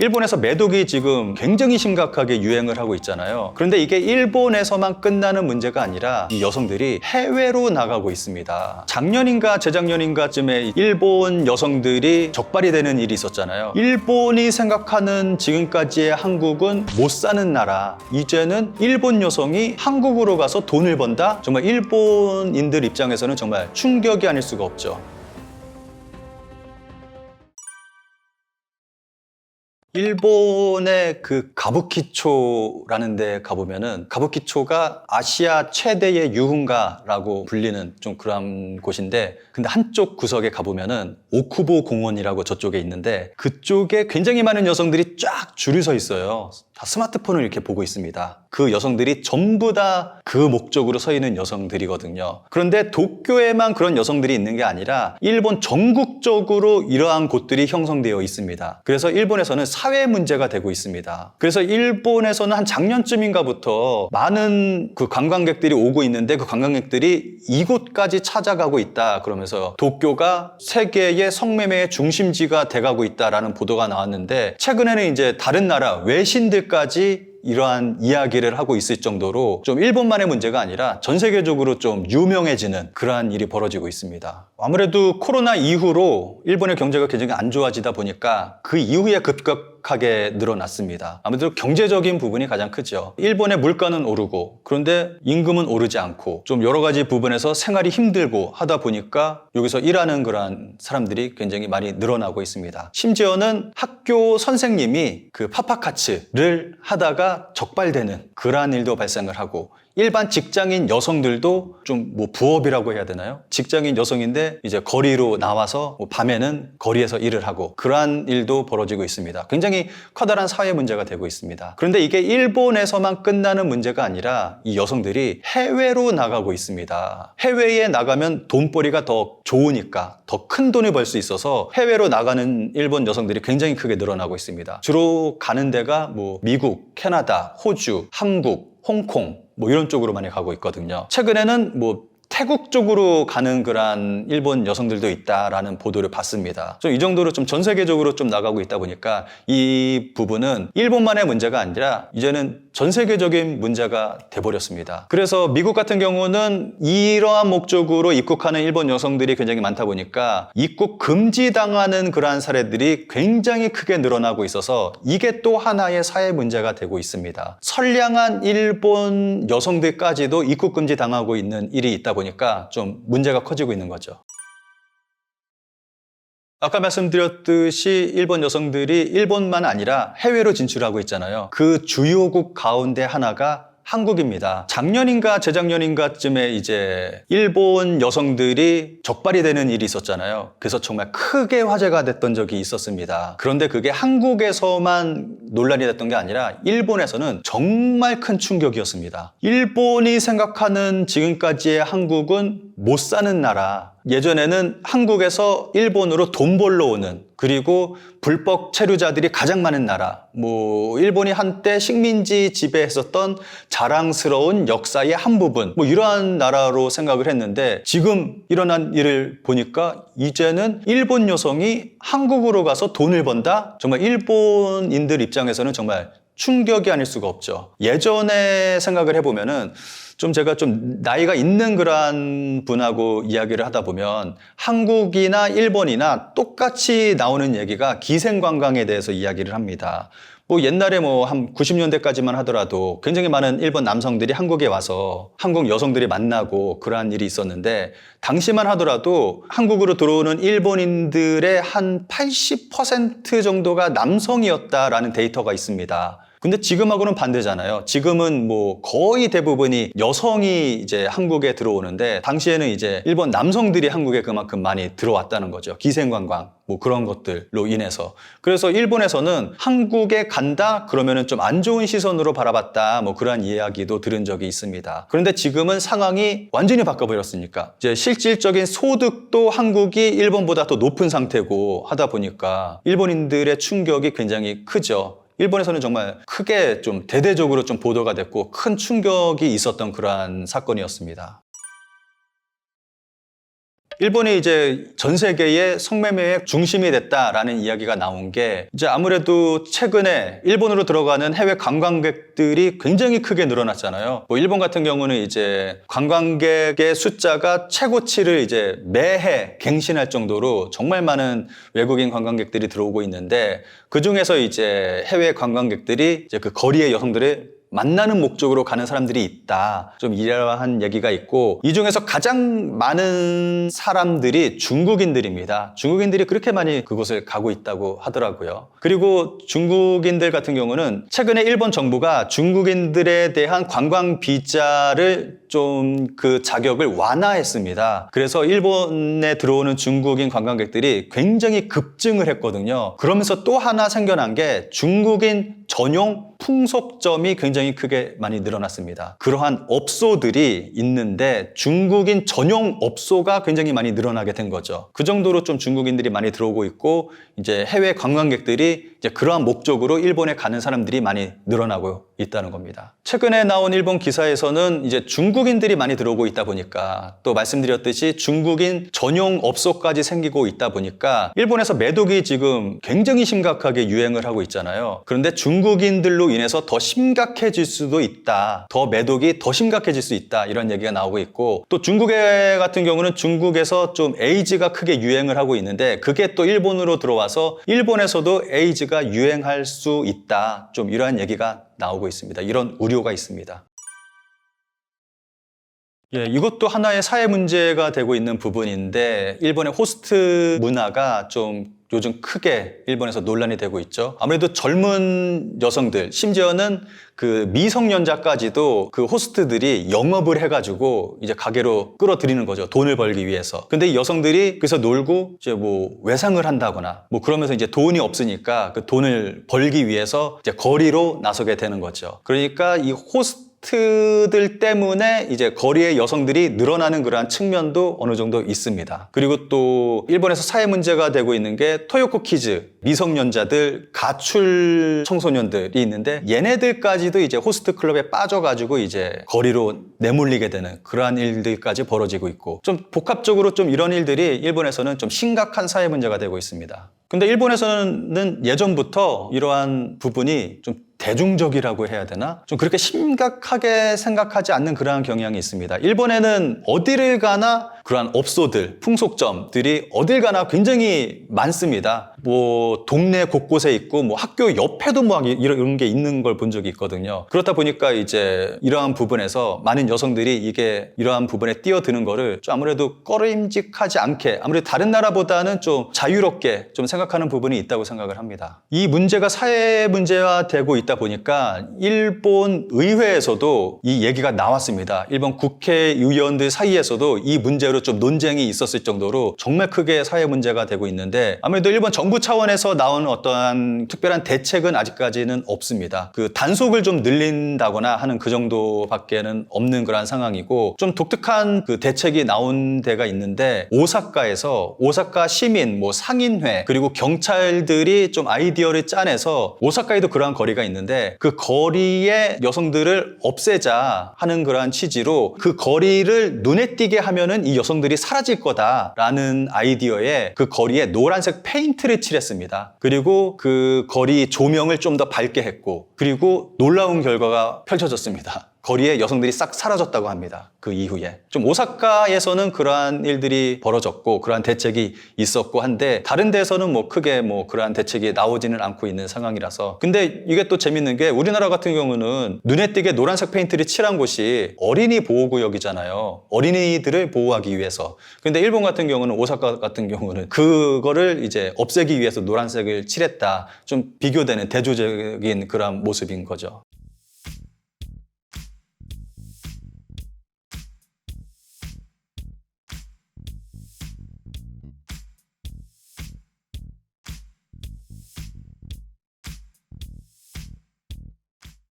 일본에서 매독이 지금 굉장히 심각하게 유행을 하고 있잖아요. 그런데 이게 일본에서만 끝나는 문제가 아니라 이 여성들이 해외로 나가고 있습니다. 작년인가 재작년인가쯤에 일본 여성들이 적발이 되는 일이 있었잖아요. 일본이 생각하는 지금까지의 한국은 못 사는 나라. 이제는 일본 여성이 한국으로 가서 돈을 번다? 정말 일본인들 입장에서는 정말 충격이 아닐 수가 없죠. 일본의 그 가부키초라는 데 가보면은 가부키초가 아시아 최대의 유흥가라고 불리는 좀 그런 곳인데 근데 한쪽 구석에 가보면은 오쿠보 공원이라고 저쪽에 있는데 그쪽에 굉장히 많은 여성들이 쫙 줄이 서 있어요. 다 스마트폰을 이렇게 보고 있습니다. 그 여성들이 전부 다 그 목적으로 서 있는 여성들이거든요. 그런데 도쿄에만 그런 여성들이 있는 게 아니라 일본 전국적으로 이러한 곳들이 형성되어 있습니다. 그래서 일본에서는 사회 문제가 되고 있습니다. 그래서 일본에서는 한 작년쯤인가부터 많은 그 관광객들이 오고 있는데 그 관광객들이 이곳까지 찾아가고 있다. 그러면서 도쿄가 세계의 성매매의 중심지가 돼가고 있다라는 보도가 나왔는데 최근에는 이제 다른 나라 외신들 까지 이러한 이야기를 하고 있을 정도로 좀 일본만의 문제가 아니라 전 세계적으로 좀 유명해지는 그러한 일이 벌어지고 있습니다. 아무래도 코로나 이후로 일본의 경제가 굉장히 안 좋아지다 보니까 그 이후에 급격 하게 늘어났습니다. 아무래도 경제적인 부분이 가장 크죠. 일본의 물가는 오르고 그런데 임금은 오르지 않고 좀 여러 가지 부분에서 생활이 힘들고 하다 보니까 여기서 일하는 그러한 사람들이 굉장히 많이 늘어나고 있습니다. 심지어는 학교 선생님이 그 파파카츠를 하다가 적발되는 그러한 일도 발생을 하고 일반 직장인 여성들도 좀 뭐 부업이라고 해야 되나요? 직장인 여성인데 이제 거리로 나와서 뭐 밤에는 거리에서 일을 하고 그러한 일도 벌어지고 있습니다. 굉장히 커다란 사회 문제가 되고 있습니다. 그런데 이게 일본에서만 끝나는 문제가 아니라 이 여성들이 해외로 나가고 있습니다. 해외에 나가면 돈벌이가 더 좋으니까 더 큰 돈을 벌 수 있어서 해외로 나가는 일본 여성들이 굉장히 크게 늘어나고 있습니다. 주로 가는 데가 뭐 미국, 캐나다, 호주, 한국, 홍콩 뭐 이런 쪽으로 많이 가고 있거든요. 최근에는 뭐 태국 쪽으로 가는 그런 일본 여성들도 있다라는 보도를 봤습니다. 좀이 정도로 좀 전 세계적으로 좀 나가고 있다 보니까 이 부분은 일본만의 문제가 아니라 이제는 전 세계적인 문제가 돼버렸습니다. 그래서 미국 같은 경우는 이러한 목적으로 입국하는 일본 여성들이 굉장히 많다 보니까 입국 금지당하는 그러한 사례들이 굉장히 크게 늘어나고 있어서 이게 또 하나의 사회 문제가 되고 있습니다. 선량한 일본 여성들까지도 입국 금지 당하고 있는 일이 있다 보니까 좀 문제가 커지고 있는 거죠. 아까 말씀드렸듯이 일본 여성들이 일본만 아니라 해외로 진출하고 있잖아요. 그 주요국 가운데 하나가 한국입니다. 작년인가 재작년인가쯤에 이제 일본 여성들이 적발이 되는 일이 있었잖아요. 그래서 정말 크게 화제가 됐던 적이 있었습니다. 그런데 그게 한국에서만 논란이 됐던 게 아니라 일본에서는 정말 큰 충격이었습니다. 일본이 생각하는 지금까지의 한국은 못 사는 나라. 예전에는 한국에서 일본으로 돈 벌러 오는 그리고 불법 체류자들이 가장 많은 나라. 뭐 일본이 한때 식민지 지배했었던 자랑스러운 역사의 한 부분. 뭐 이러한 나라로 생각을 했는데 지금 일어난 일을 보니까 이제는 일본 여성이 한국으로 가서 돈을 번다. 정말 일본인들 입장에서는 정말 충격이 아닐 수가 없죠. 예전에 생각을 해보면은 좀 제가 좀 나이가 있는 그러한 분하고 이야기를 하다 보면 한국이나 일본이나 똑같이 나오는 얘기가 기생관광에 대해서 이야기를 합니다. 뭐 옛날에 뭐 한 90년대까지만 하더라도 굉장히 많은 일본 남성들이 한국에 와서 한국 여성들이 만나고 그러한 일이 있었는데 당시만 하더라도 한국으로 들어오는 일본인들의 한 80% 정도가 남성이었다라는 데이터가 있습니다. 근데 지금하고는 반대잖아요. 지금은 뭐 거의 대부분이 여성이 이제 한국에 들어오는데 당시에는 이제 일본 남성들이 한국에 그만큼 많이 들어왔다는 거죠. 기생관광 뭐 그런 것들로 인해서. 그래서 일본에서는 한국에 간다 그러면은 좀 안 좋은 시선으로 바라봤다 뭐 그러한 이야기도 들은 적이 있습니다. 그런데 지금은 상황이 완전히 바꿔버렸으니까 이제 실질적인 소득도 한국이 일본보다 더 높은 상태고 하다 보니까 일본인들의 충격이 굉장히 크죠. 일본에서는 정말 크게 좀 대대적으로 좀 보도가 됐고 큰 충격이 있었던 그러한 사건이었습니다. 일본이 이제 전 세계의 성매매의 중심이 됐다라는 이야기가 나온 게 이제 아무래도 최근에 일본으로 들어가는 해외 관광객들이 굉장히 크게 늘어났잖아요. 뭐 일본 같은 경우는 이제 관광객의 숫자가 최고치를 이제 매해 갱신할 정도로 정말 많은 외국인 관광객들이 들어오고 있는데 그 중에서 이제 해외 관광객들이 이제 그 거리의 여성들을 만나는 목적으로 가는 사람들이 있다. 좀 이러한 얘기가 있고 이 중에서 가장 많은 사람들이 중국인들입니다. 중국인들이 그렇게 많이 그곳을 가고 있다고 하더라고요. 그리고 중국인들 같은 경우는 최근에 일본 정부가 중국인들에 대한 관광 비자를 좀 그 자격을 완화했습니다. 그래서 일본에 들어오는 중국인 관광객들이 굉장히 급증을 했거든요. 그러면서 또 하나 생겨난 게 중국인 전용 풍속점이 굉장히 크게 많이 늘어났습니다. 그러한 업소들이 있는데 중국인 전용 업소가 굉장히 많이 늘어나게 된 거죠. 그 정도로 좀 중국인들이 많이 들어오고 있고 이제 해외 관광객들이 이제 그러한 목적으로 일본에 가는 사람들이 많이 늘어나고 있다는 겁니다. 최근에 나온 일본 기사에서는 이제 중국 인들이 많이 들어오고 있다 보니까 또 말씀드렸듯이 중국인 전용 업소까지 생기고 있다 보니까 일본에서 매독이 지금 굉장히 심각하게 유행을 하고 있잖아요. 그런데 중국인들로 인해서 더 심각해질 수도 있다. 더 매독이 더 심각해질 수 있다. 이런 얘기가 나오고 있고 또 중국에 같은 경우는 중국에서 좀 에이즈가 크게 유행을 하고 있는데 그게 또 일본으로 들어와서 일본에서도 에이즈가 유행할 수 있다. 좀 이러한 얘기가 나오고 있습니다. 이런 우려가 있습니다. 예, 이것도 하나의 사회 문제가 되고 있는 부분인데 일본의 호스트 문화가 좀 요즘 크게 일본에서 논란이 되고 있죠. 아무래도 젊은 여성들, 심지어는 그 미성년자까지도 그 호스트들이 영업을 해가지고 이제 가게로 끌어들이는 거죠. 돈을 벌기 위해서. 근데 이 여성들이 그래서 놀고 이제 뭐 외상을 한다거나 뭐 그러면서 이제 돈이 없으니까 그 돈을 벌기 위해서 이제 거리로 나서게 되는 거죠. 그러니까 이 호스트 들 때문에 이제 거리의 여성들이 늘어나는 그러한 측면도 어느 정도 있습니다. 그리고 또 일본에서 사회 문제가 되고 있는 게 토요코 키즈 미성년자들 가출 청소년들이 있는데 얘네들까지도 이제 호스트 클럽에 빠져가지고 이제 거리로 내몰리게 되는 그러한 일들까지 벌어지고 있고 좀 복합적으로 좀 이런 일들이 일본에서는 좀 심각한 사회 문제가 되고 있습니다. 근데 일본에서는 예전부터 이러한 부분이 좀 대중적이라고 해야 되나? 좀 그렇게 심각하게 생각하지 않는 그러한 경향이 있습니다. 일본에는 어디를 가나 그러한 업소들, 풍속점들이 어딜 가나 굉장히 많습니다. 뭐 동네 곳곳에 있고 뭐 학교 옆에도 막 이런 게 있는 걸 본 적이 있거든요. 그렇다 보니까 이제 이러한 부분에서 많은 여성들이 이게 이러한 부분에 뛰어드는 거를 좀 아무래도 꺼림직하지 않게 아무래도 다른 나라보다는 좀 자유롭게 좀 생각하는 부분이 있다고 생각을 합니다. 이 문제가 사회 문제화 되고 있다 보니까 일본 의회에서도 이 얘기가 나왔습니다. 일본 국회의원들 사이에서도 이 문제로 좀 논쟁이 있었을 정도로 정말 크게 사회 문제가 되고 있는데 아무래도 일본 정부 차원에서 나온 어떠한 특별한 대책은 아직까지는 없습니다. 그 단속을 좀 늘린다거나 하는 그 정도밖에는 없는 그런 상황이고 좀 독특한 그 대책이 나온 데가 있는데 오사카에서 오사카 시민 뭐 상인회 그리고 경찰들이 좀 아이디어를 짜내서 오사카에도 그러한 거리가 있는데 그 거리의 여성들을 없애자 하는 그러한 취지로 그 거리를 눈에 띄게 하면은 이 여성들이 사라질 거다라는 아이디어에 그 거리에 노란색 페인트를 칠했습니다. 그리고 그 거리 조명을 좀 더 밝게 했고 그리고 놀라운 결과가 펼쳐졌습니다. 거리에 여성들이 싹 사라졌다고 합니다. 그 이후에. 좀 오사카에서는 그러한 일들이 벌어졌고 그러한 대책이 있었고 한데 다른 데서는 뭐 크게 뭐 그러한 대책이 나오지는 않고 있는 상황이라서 근데 이게 또 재밌는 게 우리나라 같은 경우는 눈에 띄게 노란색 페인트를 칠한 곳이 어린이 보호구역이잖아요. 어린이들을 보호하기 위해서. 근데 일본 같은 경우는 오사카 같은 경우는 그거를 이제 없애기 위해서 노란색을 칠했다. 좀 비교되는 대조적인 그런 모습인 거죠.